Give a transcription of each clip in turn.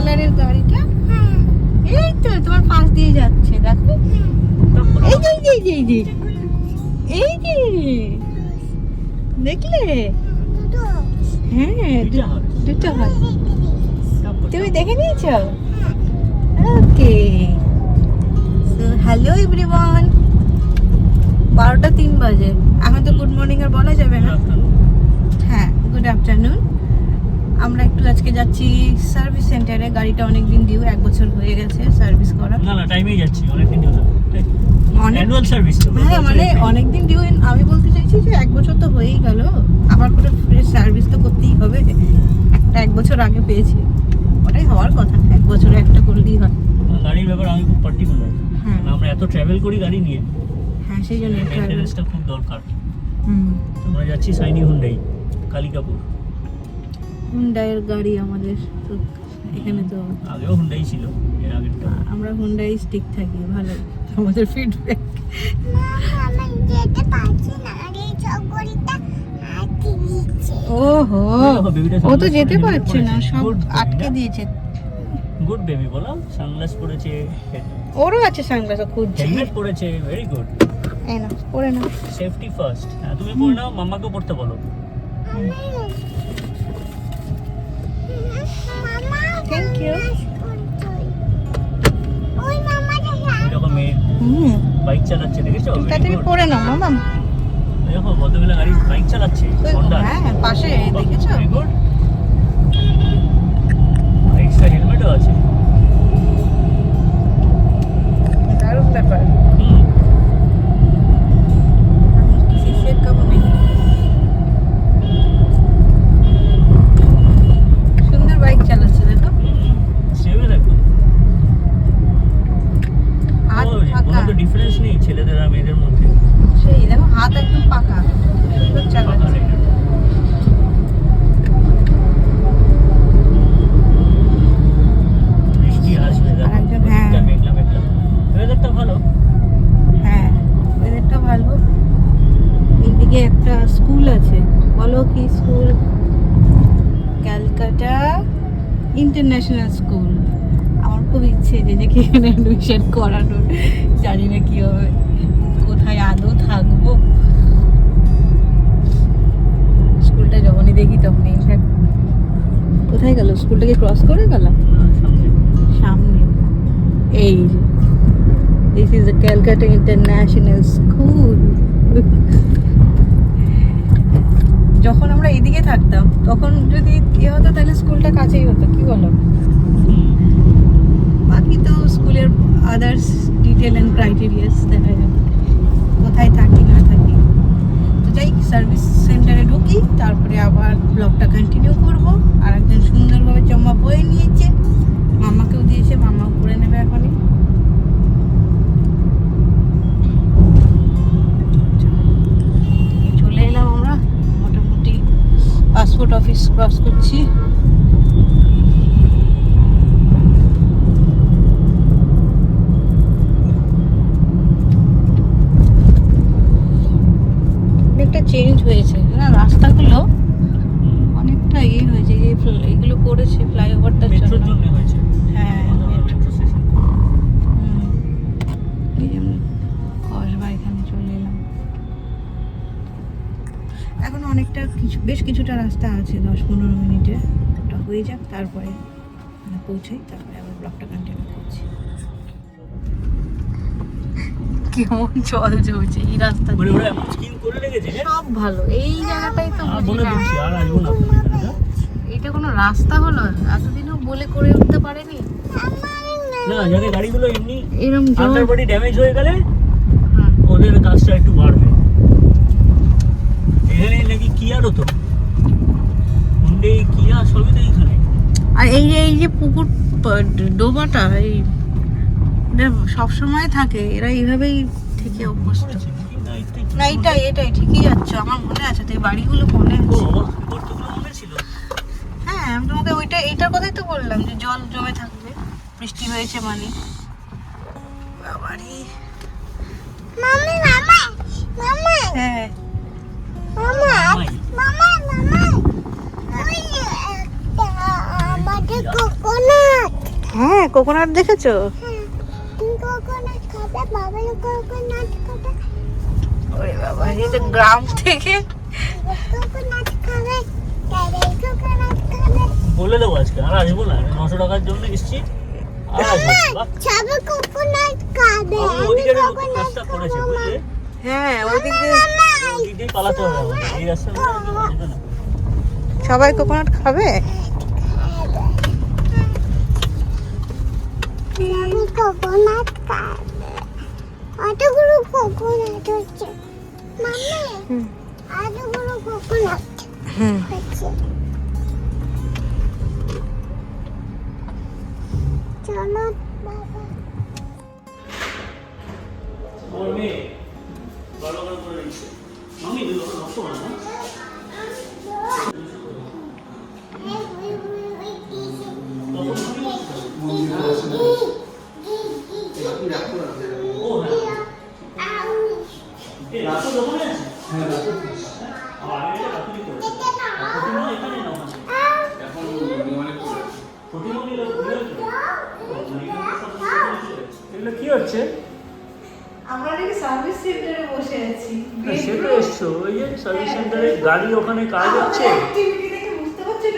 কালারের গাড়িটা? এই তো তোমার পাশ দিয়ে যাচ্ছে দেখো। এই যে এই যে এই যে এই যে। দেখলে? হ্যাঁ দুটো হয়। তুমি দেখে নিয়েছ? ওকে। হ্যালো এভরিওয়ান বারোটা তিন বাজে। এখন তো গুড মর্নিং আর বলা যাবে না। হ্যাঁ গুড আফটারনুন আমরা একটু আজকে যাচ্ছি সার্ভিস সেন্টারে গাড়িটা অনেক দিন ডিউ এক বছর হয়ে গেছে সার্ভিস করা। না না টাইমেই যাচ্ছি অনেকদিন অনেক অ্যানুয়াল সার্ভিস তো হ্যাঁ মানে অনেক দিন ডিউ আমি বলতে চাইছি যে এক বছর তো হয়েই গেল। আবার করে ফ্রেশ সার্ভিস তো করতেই হবে। একটা এক বছর আগে পেয়েছি। ওটাই হওয়ার কথা এক বছরে একটা করলেই হয়। গাড়ির ব্যাপার আমি খুব পার্টিকুলার হ্যাঁ। আমরা এত ট্রাভেল করি গাড়ি নিয়ে। হ্যাঁ সেই জন্য মেনটেন্যান্সটা খুব দরকার। হুম। আমরা যাচ্ছি সাইনি হুন্ডাই কালিকাপুর। হুন্ডাইয়ের গাড়ি আমাদের তো এখানে তো আগেও হুন্ডাই ছিল এর আমরা হুন্ডাই স্টিক থাকি ভালো। আমাদের ফিডব্যাক ওহো ও তো যেতে পারছে না সব আটকে দিয়েছে। গুড বেবি বলো সানগ্লাস পরেছে ওরও আছে সানগ্লাস খুঁজছে। হেলমেট পরেছে ভেরি গুড এই না পরে না সেফটি ফার্স্ট হ্যাঁ তুমি পরে নাও মাম্মাকেও পড়তে বলো। থ্যাংক ইউ বাইক চালাচ্ছে দেখেছ? তুমি পড়ে নাও মামা। দেখো ভদ্রবেলা গাড়ি বাইক চালাচ্ছে হ্যাঁ পাশে দেখেছ? এইদিকে একটা স্কুল আছে। বলো কি স্কুল? Calcutta international school. আমার খুব ইচ্ছে যে যে কি এখানে অ্যাডমিশন করানোর। জানি না কি হবে কোথায় আদৌ থাকব। স্কুলটা যখনই দেখি তখনই ইনফ্যাক্ট কোথায় গেল? স্কুলটাকে ক্রস করে গেলাম সামনে। সামনে। এই this is a Calcutta international school যখন আমরা এদিকে থাকতাম তখন যদি ইয়ে হতো তাহলে স্কুলটা কাছেই হতো কি বলো? বাকি তো স্কুলের আদার্স ডিটেল অ্যান্ড ক্রাইটেরিয়াস দেখা যাবে। কোথায় থাকি না থাকি। তো যাই সার্ভিস সেন্টারে ঢুকি তারপরে আবার ব্লগটা কন্টিনিউ করব। আর একজন সুন্দরভাবে জমা বয়ে নিয়েছে। মামাকেও দিয়েছে মামাও করে নেবে এখনই। পাসপোর্ট অফিস ক্রস করছি। একটা চেঞ্জ হয়েছে। বেশ কিছুটা রাস্তা আছে দশ পনেরো মিনিটে। ওটা হয়ে যাক তারপরে পৌঁছাই তারপরে আবার ব্লগটা কন্টিনিউ করছি। কেমন জল জমছে এই রাস্তা মানে সব ভালো। এই জায়গাটাই তো হ্যাঁ? এটা কোনো রাস্তা হলো? এতদিনও বলে করে উঠতে পারেনি? না যাতে গাড়িগুলো এমনি জল ড্যামেজ হয়ে গেলে হ্যাঁ। ওদের কাজটা একটু বাড়বে। নাকি কিয়ারও তো। হুন্ডে কিয়া সবই তো এইখানে। আর এই যে এই যে পুকুর ডোবাটা এই এটা সবসময় থাকে এরা এইভাবেই থেকে অভ্যস্ত। না, এটাই এটাই ঠিকই যাচ্ছে আমার মনে আছে তো এই বাড়িগুলো মনে ছিল? হ্যাঁ আমি তোমাকে ওইটা এইটার কথাই তো বললাম যে জল জমে থাকবে বৃষ্টি হয়েছে মানে। বাবারে। মামা মামা মামা হ্যাঁ। হ্যাঁ কোকোনাট দেখেছ? হ্যাঁ বাবা ওরে বাবা এই তো গ্রাম থেকে। বলে দেবো আজকে আর আসব না নশো টাকার জন্য এসছি হ্যাঁ ওদিক সবাই কোকোনাট খাবে? কোকোনাট খাবে। অতগুলো কোকোনাট হচ্ছে। মাম্মি হুম। কোকোনাট হচ্ছে। চলো বাবা। আমার মেয়ে ভালো করে করে দিচ্ছে মামি দিল নষ্ট করে না তখন গাড়ি ওখানে কাজ হচ্ছে? করছে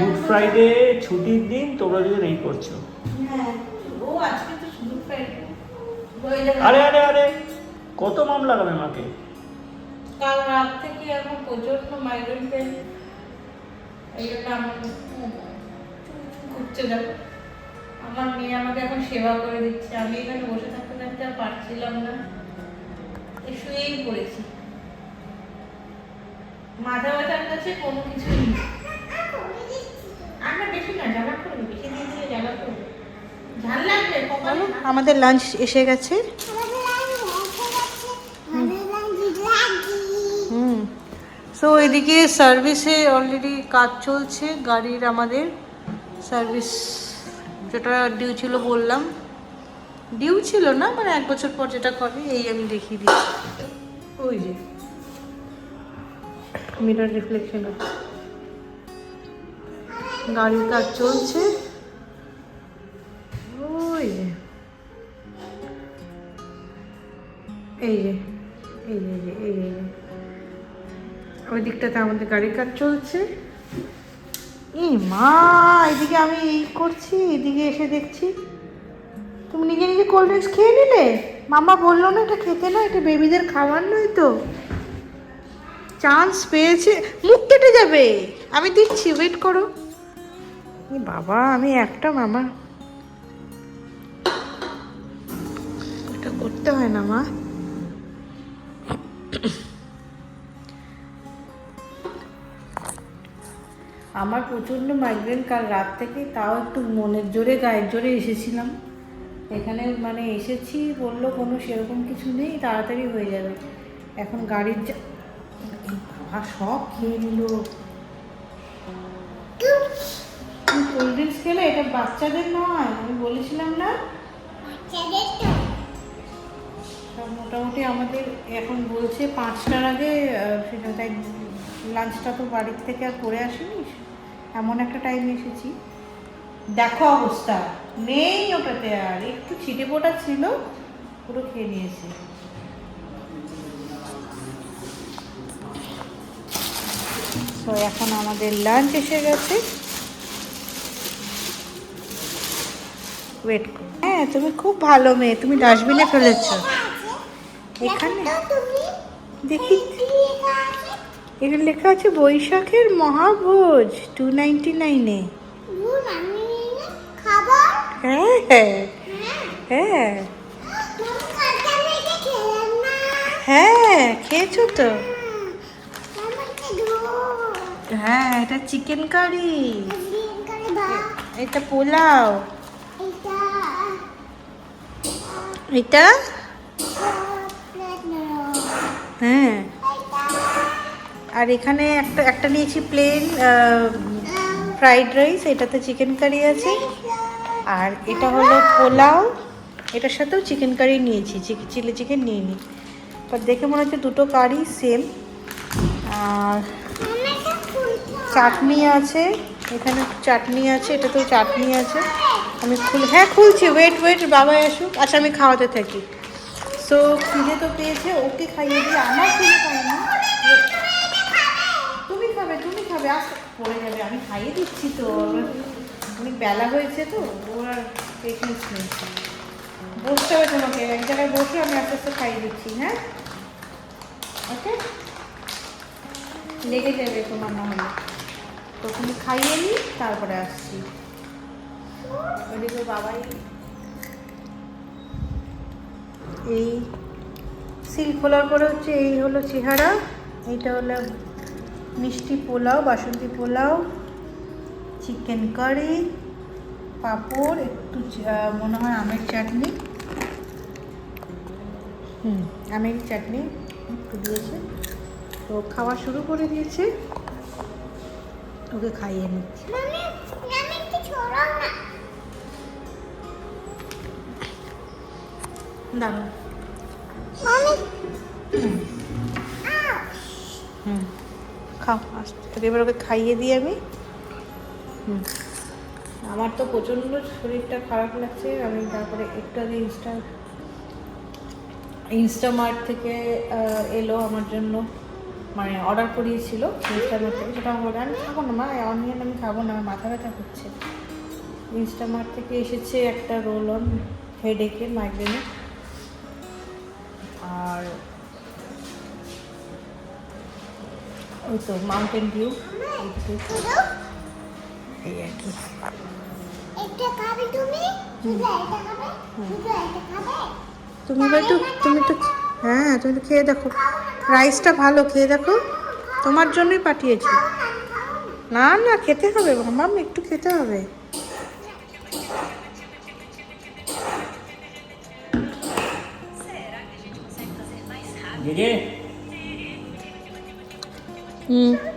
গুড ফ্রাইডে ছুটির দিন তোমরা দুজন এই করছ। হ্যাঁ ও আজকে তো শুধু ফ্রাইডে আরে আরে আরে কত মাম লাগাবে মাকে? কাল রাত থেকে এখন প্রচণ্ড মাইগ্রেন পেন এই জন্য আমার ঘুরছে দেখো। আমার মেয়ে আমাকে এখন সেবা করে দিচ্ছে আমি এখানে বসে থাকতে থাকতে পারছিলাম না। শুয়েই পড়েছি। মাথা ব্যথার কাছে কোনো কিছু নেই। আমরা বেশি না জ্বালা করবে বেশি দিয়ে দিলে জ্বালা করবে। ঝাল লাগবে কপালে আমাদের লাঞ্চ এসে গেছে? হুম। সো এদিকে সার্ভিসে অলরেডি কাজ চলছে গাড়ির আমাদের সার্ভিস যেটা ডিউ ছিল বললাম। ডিউ ছিল না মানে এক বছর পর যেটা করে, এই আমি দেখিয়ে দিচ্ছি। ওই যে মিরর রিফ্লেকশন গাড়ির কাজ চলছে। ওই যে, এই যে এই যে এই যে এই যে ওই দিকটাতে আমাদের গাড়ির কাজ চলছে। এই মা, এদিকে আমি এই করছি, এদিকে এসে দেখছি। তুমি নিজে নিজে কোল্ড ড্রিঙ্কস খেয়ে নিলে? মামা বলল না এটা খেতে না, এটা বেবিদের খাবার নয় তো। চান্স পেয়েছে, মুখ কেটে যাবে। আমি দিচ্ছি ওয়েট করো। বাবা, আমি একটা মামা। এটা করতে হয় না মা। আমার প্রচণ্ড মাইগ্রেন কাল রাত থেকে তাও একটু মনের জোরে, গায়ের জোরে এসেছিলাম। এখানে মানে এসেছি বলল কোনো সেরকম কিছু নেই তাড়াতাড়ি হয়ে যাবে। এখন গাড়ির যা সব খেয়ে নিল। কোল্ড ড্রিঙ্কস খেলে? এটা বাচ্চাদের নয় আমি বলেছিলাম না? তা। মোটামুটি আমাদের এখন বলছে পাঁচটার আগে সেটা তাই লাঞ্চটা তো বাড়ির থেকে আর করে আসিনি। এমন একটা টাইম এসেছি। দেখো অবস্থা। নেই ওটাতে আর। একটু ছিটে পোটা ছিল, পুরো খেয়ে নিয়েছে। তো এখন আমাদের লাঞ্চ এসে গেছে। ওয়েট হ্যাঁ তুমি খুব ভালো মেয়ে। তুমি ডাস্টবিনে ফেলেছ। এখানে দেখি। এখানে লেখা আছে বৈশাখের মহাভোজ টু নাইনটি নাইনে হ্যাঁ হ্যাঁ। হ্যাঁ খেয়েছো তো? হ্যাঁ এটা চিকেন কারি এটা পোলাও। এটা? হ্যাঁ। আর এখানে একটা একটা নিয়েছি প্লেন ফ্রাইড রাইস এটাতে চিকেন কারি আছে। আর এটা হলো পোলাও, এটার সাথেও চিকেন কারি নিয়েছি চিলি চিকেন নিইনি। বাট দেখে মনে হচ্ছে দুটো কারি সেম আর চাটনি আছে, এখানে চাটনি আছে এটা তো চাটনি আছে। আমি খুল হ্যাঁ খুলছি ওয়েট ওয়েট বাবা আসুক। আচ্ছা আমি খাওয়াতে থাকি। সো খিদে তো পেয়েছে, ওকে খাইয়ে দিই। আমার খিদে পাইনি তুমি খাবে তুমি খাবে আস পড়ে যাবে, আমি খাইয়ে দিচ্ছি তো। অনেক বেলা হয়েছে তো ওর আর পেশেন্স নেই। বসতে হবে তোমাকে, এক জায়গায় বসে, আমি আস্তে আস্তে খাইয়ে দিচ্ছি হ্যাঁ? ওকে লেগে যাবে তোমার না হলে। তো তুমি খাইয়ে নি, তারপরে আসছি। ওইদিকে বাবাই এই সিল খোলার পরে হচ্ছে, এই হলো চেহারা, এইটা হলো মিষ্টি পোলাও, বাসন্তী পোলাও। চিকেন কারি পাঁপড় একটু চ- মনে হয় আমের চাটনি। হুম। আমের চাটনি একটু দিয়েছে। তো খাওয়া শুরু করে দিয়েছে। ওকে খাইয়ে নিচ্ছি। না। হুম। খাও আস্তে এবার ওকে খাইয়ে দিই আমি। আমার তো প্রচণ্ড শরীরটা খারাপ লাগছে, আমি তারপরে একটু আগে ইনস্টা ইনস্টামার্ট থেকে এলো আমার জন্য মানে অর্ডার করিয়েছিল ইনস্টামার্ট থেকে, সেটা আমার আমি খাব না মা অনিয়ন আমি খাব না, আমার মাথা ব্যথা করছে। ইনস্টামার্ট থেকে এসেছে একটা রোল অন হেডেকে মাইগ্রেনে আর ওই তো মাউন্টেন ভিউ এই আর কি। একটা খাবে তুমি? একটা তুমি একটু তুমি তো হ্যাঁ তুমি তো খেয়ে দেখো। রাইসটা ভালো খেয়ে দেখো। তোমার জন্যই পাঠিয়েছি। না না। খেতে হবে। মাম একটু খেতে হবে। হুম।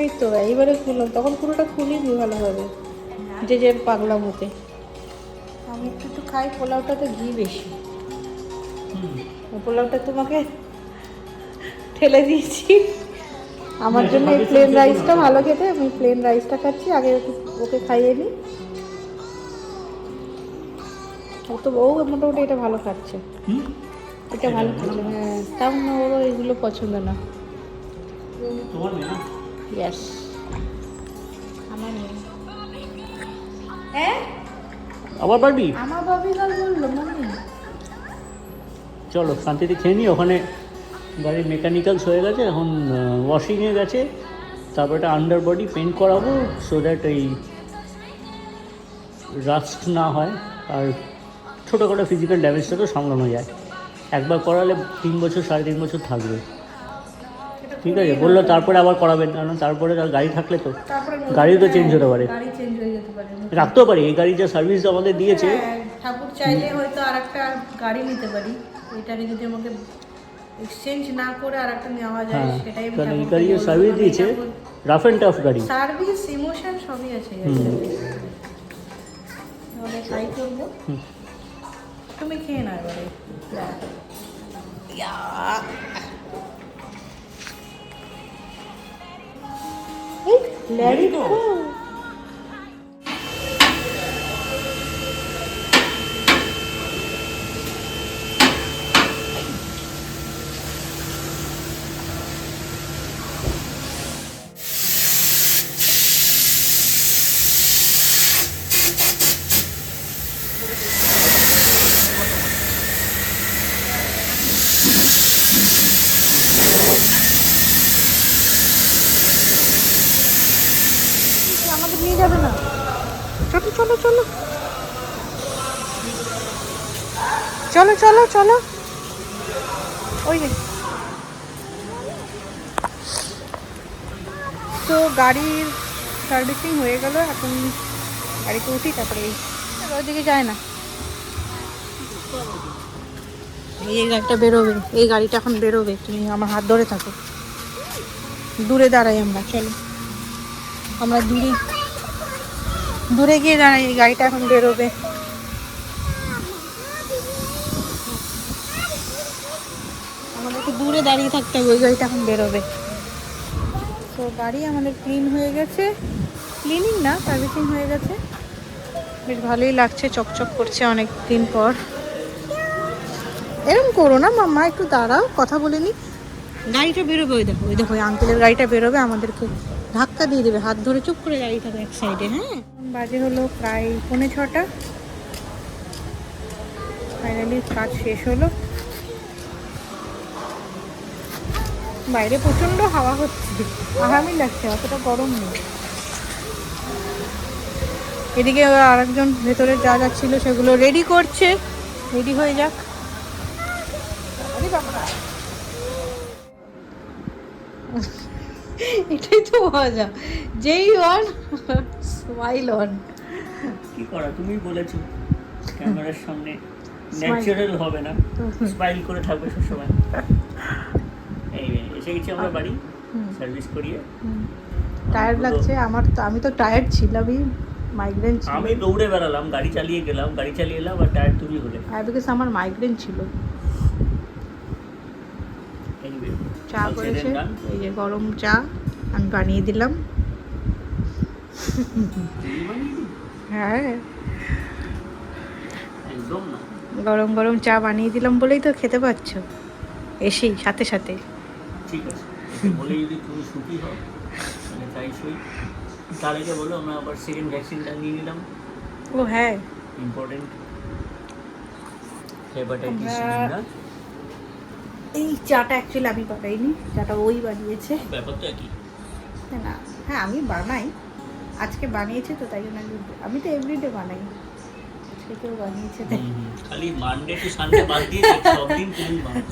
এই তো এইবারে খুললাম। তখন পুরোটা খুলিনি ভালো হবে। যে যে পাগলা মতে আমি একটু একটু খাই পোলাওটাতে ঘি বেশি। পোলাওটা তোমাকে ঠেলে দিয়েছি। আমার জন্য এই প্লেন রাইসটা ভালো খেতে। আমি প্লেন রাইসটা খাচ্ছি আগে ওকে খাইয়ে নিই ও তো ও মোটামুটি এটা ভালো খাচ্ছে। এটা ভালো খাচ্ছে হ্যাঁ তাও না ওরও এগুলো পছন্দ না। তোমার মেয়ে না আমার নেই। হ্যাঁ আবার পারবি আমার বাবি গাল বলল মাম্মি চলো শান্তিতে খেয়ে নি ওখানে গাড়ির মেকানিক্যালস হয়ে গেছে এখন ওয়াশিংয়ে গেছে। তারপর একটা আন্ডার বডি পেন্ট করাবো সো দ্যাট এই রাস্ট না হয় আর ছোটোখাটো ফিজিক্যাল ড্যামেজটা তো সামলানো যায়। একবার করালে তিন বছর সাড়ে তিন বছর থাকবে। ঠিক আছে বলল তারপরে আবার করাবেন কারণ তারপরে তার গাড়ি থাকলে তো তারপরে গাড়িও তো চেঞ্জ হতে পারে। চেঞ্জ হয়ে রাখতেও পারি এই গাড়ি যা সার্ভিস আমাদের দিয়েছে। হ্যাঁ, ঠাকুর চাইলে হয়তো আর একটা গাড়ি নিতে পারি এটাকে যদি আমাকে এক্সচেঞ্জ না করে আর একটা নেওয়া যায় হ্যাঁ সেটাই কারণ এই গাড়ি যে সার্ভিস দিয়েছে রাফ অ্যান্ড টাফ গাড়ি। সার্ভিস ইমোশন সবই আছে। তাহলে ট্রাই করব। তুমি খেয়ে না এবারে। দাও। ইয়া। এই, let it go. আমাদের নিয়ে যাবে না চলো চলো চলো। চলো চলো চলো। ওই তো গাড়ির সার্ভিসিং হয়ে গেল, এখন গাড়িতে উঠি, তারপরে ওইদিকে যায় না। এই গাড়িটা বেরোবে, এই গাড়িটা এখন বেরোবে, তুমি আমার হাত ধরে থাকো। দূরে দাঁড়াই আমরা, চলো। আমরা দূরে দূরে গিয়ে দাঁড়াই, এই গাড়িটা এখন বেরোবে। আমাদেরকে দূরে দাঁড়িয়ে থাকতে হবে, ওই গাড়িটা এখন বেরোবে। তো গাড়ি আমাদের ক্লিন হয়ে গেছে। ক্লিনিং না সার্ভিসিং হয়ে গেছে। বেশ ভালোই লাগছে, চকচক করছে অনেক দিন পর। এরকম করো না, মাম্মা, একটু দাঁড়াও, কথা বলে নি। গাড়িটা বেরোবে, ওই দেখো ওই দেখো আঙ্কেলের গাড়িটা বেরোবে, আমাদেরকে ধাক্কা দিয়ে দেবে, হাত ধরে চুপ করে দাঁড়িয়ে থাকো এক সাইডে হ্যাঁ? বাজে হলো প্রায় পৌনে ছটা। ফাইনালি কাজ শেষ হলো। বাইরে প্রচণ্ড হাওয়া হচ্ছে। আরামই লাগছে, অতটা গরম নেই। এদিকে আরেকজন ভেতরে যা যা ছিল সেগুলো রেডি করছে। রেডি হয়ে যাক। আরে বাবা। এটাই তো মজা। যেই অন স্মাইল অন কি করা তুমি বলেছ। ক্যামেরার সামনে ন্যাচারাল হবে না। স্মাইল করে থাকবে সবসময়। এই এসে গেছি আমরা বাড়ি। সার্ভিস করিয়ে। টায়ার্ড লাগছে আমার তো আমি তো টায়ার্ড ছিলামই মাইগ্রেন ছিল। আমি দৌড়ে বেড়ালাম গাড়ি চালিয়ে গেলাম গাড়ি চালিয়ে এলাম আর টায়ার তুমি হলে। হ্যাঁ বিকজ আমার মাইগ্রেন ছিল। চা করেছে? এই যে গরম চা আমি বানিয়ে দিলাম? হ্যাঁ। গরম গরম চা বানিয়ে দিলাম বলেই তো খেতে পাচ্ছ। এসেই সাথে সাথে। ঠিক আছে। বলে যদি তুমি সুখী হও তাহলে তাই সই। তার আগে বলো আমরা আবার সেকেন্ড ভ্যাকসিনটা নিয়ে নিলাম। ও হ্যাঁ। ইম্পর্টেন্ট হেপাটাইটিস এই চাটা অ্যাকচুয়ালি আমি বানাইনি চাটা ওই বানিয়েছে। ব্যাপার তো একই না হ্যাঁ আমি বানাই। আজকে বানিয়েছে তো তাই জন্য আমি- তো এভরিডে বানাই। আজকে কেউ বানিয়েছে তাই। খালি মানডে টু সানডে বাদ দিয়ে দেখ, সব দিন তুমি বানাও।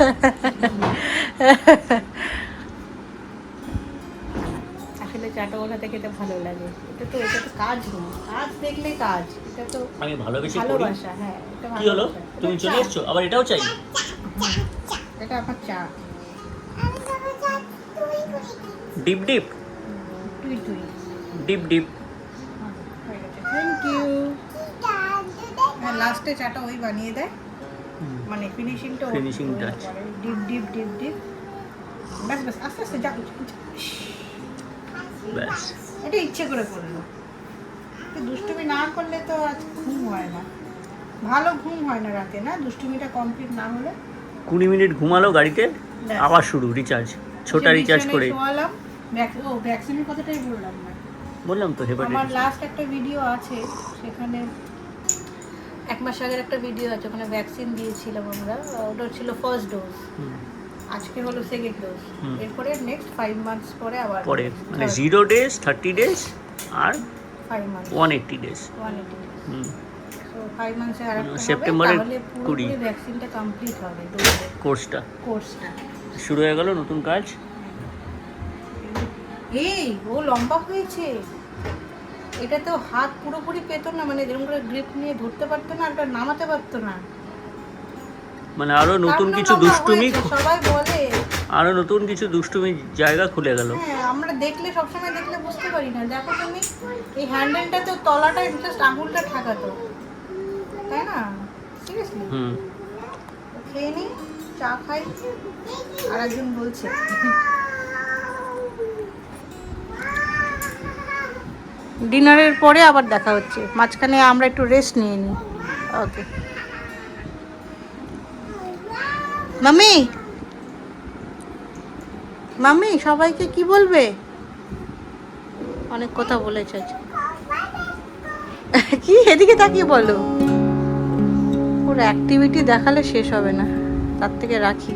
আসলে চাটা ওঠাতে খেতে ভালো লাগে। এটা তো এটা তো কাজ কাজ দেখলে কাজ। এটা তো আমি ভালোবেসে ভালোবাসা হ্যাঁ এটা কি হলো? ভালোবাসা। তুমি চলে। এসছো? আবার এটাও চাই? এটা আমার চা। Deep deep? টুই টুই। Deep deep. থ্যাংক ইউ হ্যাঁ লাস্টে চাটা ওই বানিয়ে দেয় মানে ফিনিশিংটা Finishing touch. ডিপ ডিপ ডিপ ডিপ। ব্যাস ব্যাস আস্তে আস্তে যা ব্যাস। এটা ইচ্ছে করে করল। দুষ্টুমি না করলে তো আজ ঘুম হয় না। ভালো ঘুম হয় না রাতে না? দুষ্টুমিটা কমপ্লিট না হলে কুড়ি মিনিট ঘুমালো গাড়িতে আবার শুরু রিচার্জ ছোটা রিচার্জ করে। ভ্যাকসিনের কথাটাই বললাম না। বললাম তো আমার লাস্ট একটা ভিডিও আছে সেখানে এক মাস আগের একটা ভিডিও আছে ওখানে ভ্যাকসিন দিয়েছিলাম আমরা ওটা ছিল ফার্স্ট ডোজ আজকে হলো সেকেন্ড ডোজ। এরপরে নেক্সট ফাইভ মান্থস পরে আবার পরে মানে জিরো ডেজ থার্টি ডেজ আর five months one eighty days one eighty days hmm. তো ফাইভ মান্থসে আর সেপ্টেম্বরের কুড়ি। ভ্যাকসিনটা কমপ্লিট হবে কোর্সটা কোর্সটা শুরু হয়ে গেল নতুন কাজ? এই ও লম্বা হয়েছে। এটা তো হাত পুরোপুরি পেতো না মানে যেরকম করে গ্রিপ নিয়ে ধরতে পারতো না আর নামাতে পারতো না। মানে আরও নতুন কিছু দুষ্টুমি সবাই বলে। আরও নতুন কিছু দুষ্টুমি জায়গা খুলে গেল। হ্যাঁ আমরা দেখলে সবসময় দেখলে বুঝতে পারি না। দেখো তুমি এই হ্যান্ডেলটা তো তলাটা জাস্ট আঙুলটা ঠাকাতো। সিরিয়াসলি হুম। খেয়ে নিই চা খাই। আর একজন বলছে। ডিনারের পরে আবার দেখা হচ্ছে। মাঝখানে আমরা একটু রেস্ট নিয়ে নিই। ওকে মাম্মি! মাম্মি সবাইকে কি বলবে? অনেক কথা বলেছে কি? এদিকে তাকিয়ে বলো। ওর অ্যাক্টিভিটি দেখালে শেষ হবে না। তার থেকে রাখি।